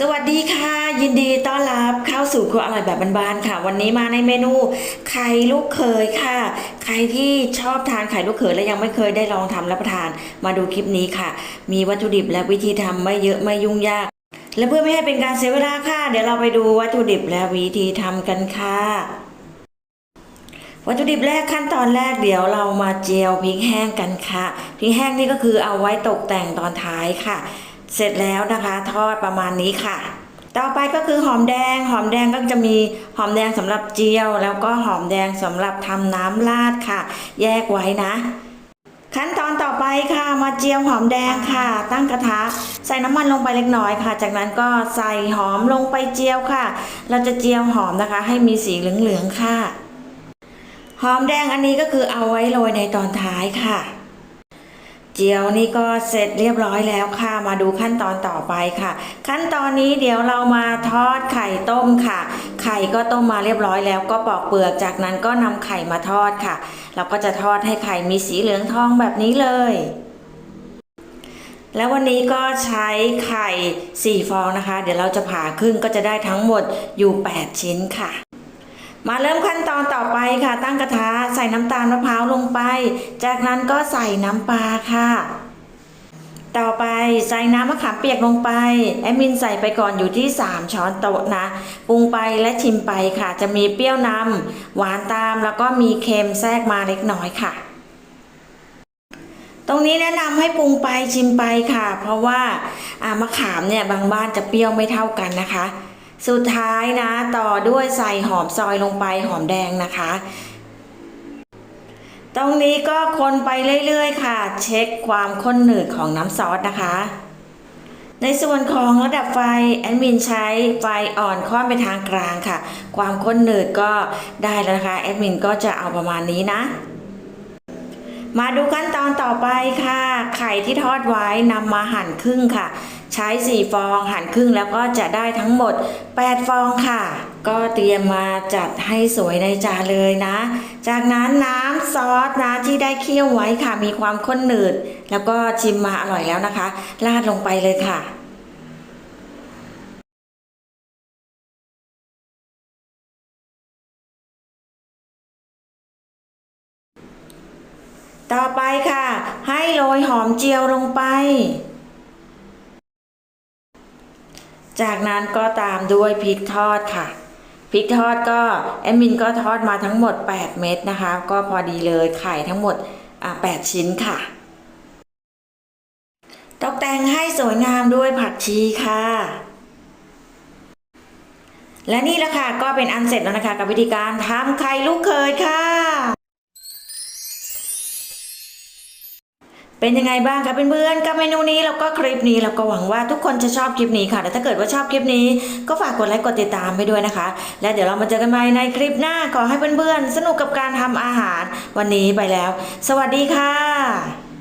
สวัสดีค่ะ ยินดีต้อนรับเข้าสู่ครัวอร่อยแบบบ้านๆค่ะ วันนี้มาในเมนูไข่ลูกเขยค่ะ ใครที่ชอบทานไข่ลูกเขยและยังไม่เคยได้ลองทำรับประทาน มาดูคลิปนี้ค่ะ มีวัตถุดิบและวิธีทำไม่เยอะไม่ยุ่งยาก และเพื่อไม่ให้เป็นการเสียเวลาค่ะ เดี๋ยวเราไปดูวัตถุดิบและวิธีทำกันค่ะ วัตถุดิบแรกขั้นตอนแรกเดี๋ยวเรามาเจียวพริกแห้งกันค่ะพริกแห้งนี่ก็คือเอาไว้ตกแต่งตอนท้ายค่ะ เสร็จแล้วนะคะทอดประมาณนี้ค่ะ ต่อไปก็คือหอมแดง หอมแดงก็จะมีหอมแดงสำหรับเจียว แล้วก็หอมแดงสำหรับทำน้ำราดค่ะ แยกไว้นะ ขั้นตอนต่อไปค่ะมาเจียวหอมแดงค่ะ ตั้งกระทะใส่น้ำมันลงไปเล็กน้อยค่ะ จากนั้นก็ใส่หอมลงไปเจียวค่ะ เราจะเจียวหอมนะคะ ให้มีสีเหลืองๆค่ะ หอมแดงอันนี้ก็คือเอาไว้โรยในตอนท้ายค่ะ เจียวนี่ก็เสร็จเรียบร้อยแล้วค่ะ มาดูขั้นตอนต่อไปค่ะ ขั้นตอนนี้เดี๋ยวเรามาทอดไข่ต้มค่ะ ไข่ก็ต้มมาเรียบร้อยแล้วก็ปอกเปลือกจากนั้นก็นำไข่มาทอดค่ะ เราก็จะทอดให้ไข่มีสีเหลืองทองแบบนี้เลย แล้ววันนี้ก็ใช้ไข่ 4 ฟองนะคะ เดี๋ยวเราจะผ่าครึ่งก็จะได้ทั้งหมดอยู่ 8 ชิ้นค่ะ มาเริ่มขั้นตอนต่อไปค่ะ ตั้งกระทะใส่น้ำตาลมะพร้าวลงไป จากนั้นก็ใส่น้ำปลาค่ะ ต่อไปใส่น้ำมะขามเปียกลงไป แอดมินใส่ไปก่อนอยู่ที่ 3 ช้อนโต๊ะนะปรุงไปและชิมไปค่ะ จะมีเปรี้ยวนำหวานตามแล้วก็มีเค็มแทรกมาเล็กน้อยค่ะ ตรงนี้แนะนำให้ปรุงไปชิมไปค่ะ เพราะว่าอ่ามะขามเนี่ยบางบ้านจะเปรี้ยวไม่เท่ากันนะคะ สุดท้ายนะ ต่อด้วยใส่หอมซอยลงไปหอมแดงนะคะ ตรงนี้ก็คนไปเรื่อยๆ ค่ะ เช็คความข้นหนืดของน้ำซอสนะคะ ในส่วนของระดับไฟแอดมินใช้ไฟอ่อนค่อนไปทางกลางค่ะ ความข้นหนืดก็ได้แล้วนะคะแอดมินก็จะเอาประมาณนี้นะมาดูขั้นตอนต่อไปค่ะ ไข่ที่ทอดไว้นำมาหั่นครึ่งค่ะ ใช้ 4 ฟองหั่นครึ่งแล้วก็จะได้ทั้งหมด 8 ฟองค่ะ ก็เตรียมมาจัดให้สวยในจานเลยนะ จากนั้นน้ำซอสนะที่ได้เคี่ยวไว้ค่ะ มีความข้นหนืด แล้วก็ชิมมาอร่อยแล้วนะคะ ราดลงไปเลยค่ะต่อไปค่ะ ให้โรยหอมเจียวลงไป จากนั้นก็ตามด้วยพริกทอดค่ะพริกทอดก็แอดมินก็ทอดมาทั้งหมด 8 เม็ดนะคะ ก็พอดีเลยไข่ทั้งหมด 8 ชิ้นค่ะ ตกแต่งให้สวยงามด้วยผักชีค่ะ และนี่แหละค่ะก็เป็นอันเสร็จแล้วนะคะ กับวิธีการทำไข่ลูกเขยค่ะ เป็นยังไงบ้างคะเพื่อนๆกับเมนูนี้แล้วก็คลิปนี้เราก็หวังว่าทุกคนจะชอบคลิปนี้ค่ะ แต่ถ้าเกิดว่าชอบคลิปนี้ ก็ฝากกดไลค์กดติดตามไปด้วยนะคะ และเดี๋ยวเรามาเจอกันใหม่ในคลิปหน้าขอให้เพื่อนๆสนุกกับการทำอาหาร วันนี้ไปแล้ว สวัสดีค่ะ